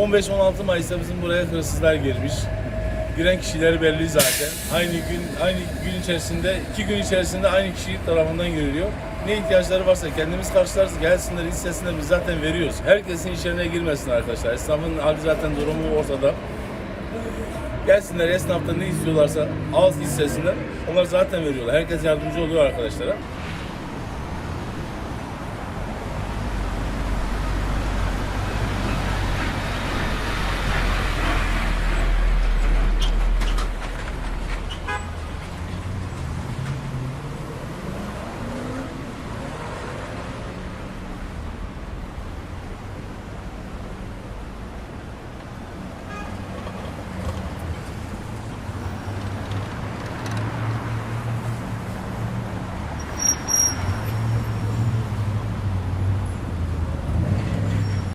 15-16 Mayıs'ta bizim buraya hırsızlar girmiş. Giren kişiler belli zaten. Aynı gün aynı gün içerisinde, iki gün içerisinde aynı kişi tarafından giriliyor. Ne ihtiyaçları varsa kendimiz karşılarız, gelsinler, istesinler biz zaten veriyoruz. Herkesin içerine girmesin arkadaşlar. Esnafın hali zaten durumu ortada. Gelsinler esnaftan ne istiyorlarsa az istesinler. Onlar zaten veriyorlar. Herkes yardımcı oluyor arkadaşlara.